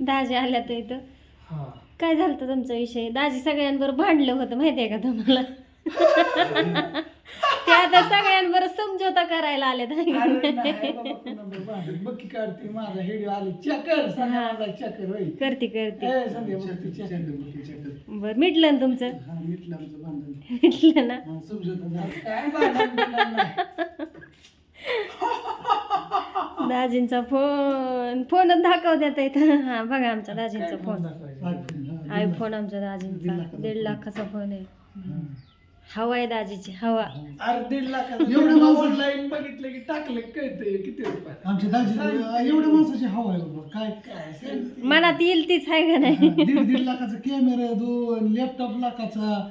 दाजी आल्या तर इथं. हा. काय झालं होतं तुमचा विषय? दाजी सगळ्यांबरोबर भांडलं होतं माहितीये का तुम्हाला? ते आता सगळ्यांबरोबर समझोता करायला आले अरे नाही बाबा, कुणाबरोबर भांडण. बघ की काढते माझा हेडी आली चक्कर सांगा मला चक्कर होय. करते करते. ए, संध्या बघ ती चक्कर. बर मिटलं ना तुमचं? हा, मिटलं आमचं भांडण. मिटलं ना? हा, समजत नाही. काय भांडण बिंडण नाही. दाजींचा फोन. फोनच दाखवत्यात इथं. हा बघा आमच्या दाजींचा फोन आयफोन आमच्या दाजींचा. दीड लाखाचा फोन. आहे. हवा आहे दाजीची हवा. अरे दीड लाखाचं एवढं माणसं- ऑनलाईन बघितलं की टाकलं कळतंय किती रुपये आमच्या दाजी एवढ्या माणसाची हवा आहे बाबा. काय काय? मनात येईल तीच आहे का नाही? दीड दीड लाखाचा कॅमेरा दोन लॅपटॉप लाखाचा.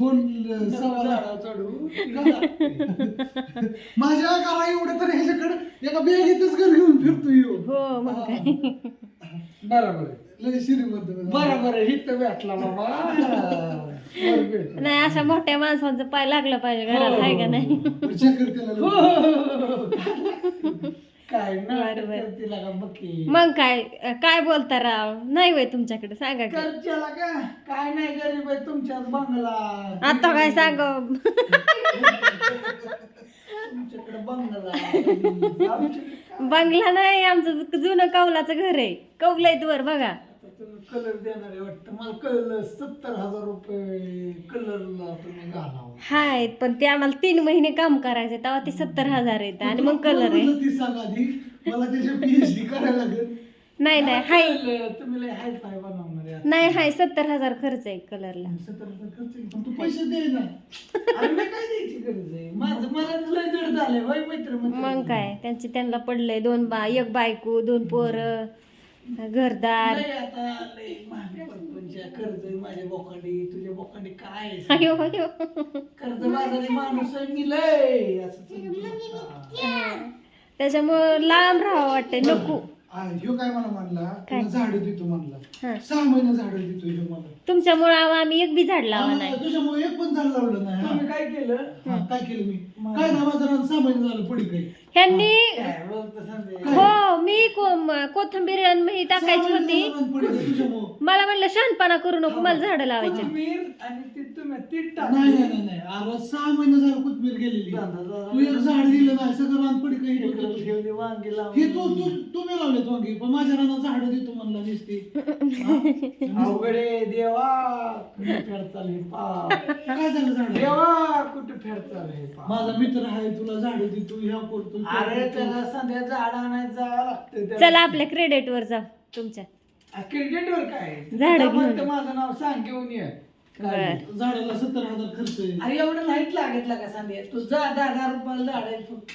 झाडावर चढू. माझ्या एवढं तर ह्याच्याकडे एका बॅगेतच घर घेऊन फिरतो हो मग काय. बरोबर आहे. लय श्रीमंत बरोबर आहे. हित भेटला बाबा. बरं भेटला. नाही अशा मोठ्या माणसांचं पाय लागलं पाहिजे घरात आहे का नाही? चक्कर त्याला हो, लावून. बघी मग काय काय बोलता राव? नाही वय तुमच्याकडे सांगा की. खर्चाला का? काय नाही गरीब आहे तुमच्याच बंगला. आता काय सांग? तुमच्याकडे बंगला आमच्याकडे काय? बंगला नाही आमचं जुनं कौलाचं घर आहे. कौलायत वर बघा. आता तुम्ही कलर देणार आहे वाटतं. मला कळलं सत्तर हजार रुपये कलरला तुम्ही घालावं. हाय पण ते आम्हाला तीन महिने काम करायचे तेव्हा ते सत्तर हजार येत आणि मग कलर आहे. मला ती सांग आधी? मला त्याची पीएचडी करायला लागेल. नाही नाही हाय. कळलं, तुम्ही लय हाय फाय बनवणार आहे आता. नाही हाय सत्तर हजार खर्च आहे कलरला सत्तर हजार खर्च आहे. पण तू पैसे दे ना. अरे मी काय द्यायची गरज आहे? माझं मला लय जड झालंय होय मित्र मग काय त्यांची त्यांना पडलंय दोन बा एक बायको दोन पोर. घरदार. परपंच कर्ज आहे माझ्या बोकांडी तुझ्या बोकांडी काय आहे? अयो अयो. कर्ज बाजारी माणूस आहे मी लय असं समजू नका. त्याच्यामुळं लांब राहावं वाटतंय नको. ह्यो काय मला म्हणला? झाड देतो म्हणला. सहा महिने झाड देतो ह्यो मला. तुमच्यामुळं आम्ही एक बी झाड लावा नाही. तुझ्यामुळे एक पण झाड लावलं नाही तुम्ही हा. काय केलं? काय केलं मी? काय ना माझं रान सहा महिने झालं पडी काही ह्यांनी काय बोलतो संजय हो मी को- कोथिंबीर आणि मी टाकायची होती. तुझ्यामुळे मला म्हणलं शहाणपणा करू नको मला झाडं लावायचे. कोथिंबीर आणि ती तुम्ही तीट नाही नाही नाही नाही. अरे सहा महिने झालं कोथमीर गेलेली. तू एक झाड दिलं नाही सगळं रान पडी काही इकडं ठेवली वांगी हे लावून तू तू तुम्ही लावले वांगी पण माझ्या रानात झाड देतो म्हणला नुसती. हा? अवघडे देवा कुठे हे काय झालं झाड? देवा कुठे हे माझा मित्र आहे तुला झाड देतो ह्या करतो अरे. त्याला संध्या झाड आणायला जावं लागतं चला आपल्या क्रेडिट वर जाऊ तुमच्या. क्रिकेटवर काय? झाडं. माझं नाव सांग घेऊन ये. काय? बर. झाडाला सत्तर हजार खर्च आहे. अरे एवढं नाहीच लागत का संध्या? तू जा दहा दहा रुपयाला झाड आहे फक्त.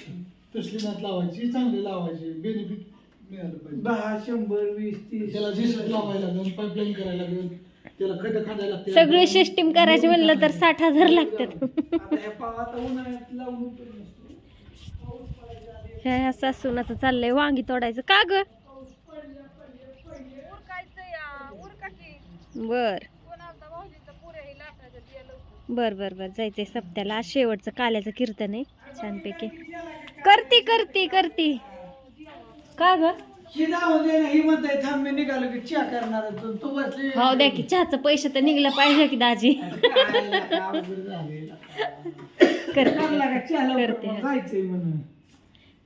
तसली नात लावायची चांगली लावायची बेनिफिट मिळालं पाहिजे. दहा शंभर वीस तीस. त्याला जेसीबी लावायला लागेल पाईपलाईन करायला लागेल त्याला खड्डे खांदायला लागते सगळी सिस्टीम करायची म्हणलं तर साठ हजार लागतात. हे. ह्या सासूनाचं चाललंय वांगी तोडायचं. का ग? बर. बर बर बर. जायचंय सप्त्याला. आज शेवटचं काल्याचं कीर्तन आहे. छानपैकी. करती करती करती. का ग? ही जाऊ दे ना ही म्हणताय थांब मी निघालो की चहा करणार आहे तू. तू बसली. हो द्या की चहाचं पैसे तर निघलं पाहिजे की दाजी. काय अवघड. करते चालला का चहा लवकर करते. मग जायचंय म्हणून.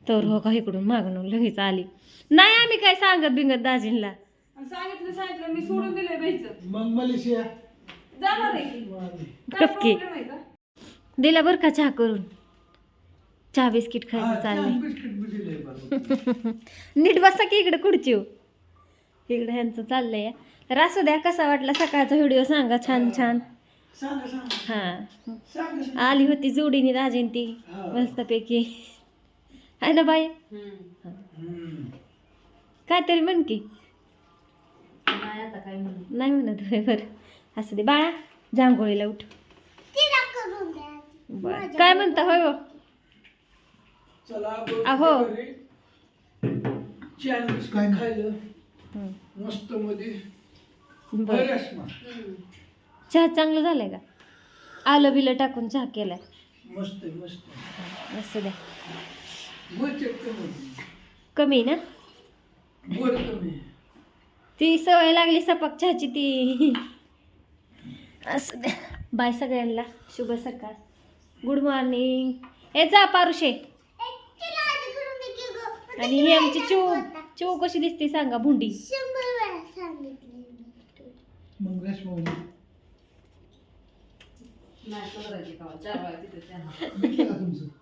तर हो का इकडून मागणं लगेच आली. नाही आम्ही काय सांगत बिंगत दाजींला? सांगितलं सांगितलं मी सोडून दिलंय बाईचं. मग मलेशिया. जाणार आहे. की. कपकी प्रॉब्लेम आहे का? दिला बरं का चहा करून? चहा बिस्किट खायचं चाललंय. बिस्किट बी. नीट बसा की इकडे खुर्ची इकडे ह्यांचं चाललंय. तर असू द्या कसा वाटला सकाळचा व्हिडिओ सांगा छान छान. हा. आली होती जोडीने दाजीन ती. मस्तपैकी. आहे ना बाई. काहीतरी म्हण की. नाही आता काय म्हणू? नाही म्हणत होय बरं. असू दे बाळा जांभोळीला उठ. बर. काय म्हणता होय हो? चला बरं, अहो. बिस्किट काय. खायलं मस्त मध्ये बर? चहा चांगलं झालंय का? आलं बिलं टाकून चहा केलाय. मस्त आहे, मस्त आहे. असू द्या. चेक कमी कमी ना? कमी ती सवय लागली सपाक चहाची ती. असं द्या. बाय सगळ्यांना. शुभ सकाळ. गुड मॉर्निंग ए जा पारुशे आणि ही आमची चिव चिव कशी दिसते सांगा भुंडी. नाही करायची का? चार वेळा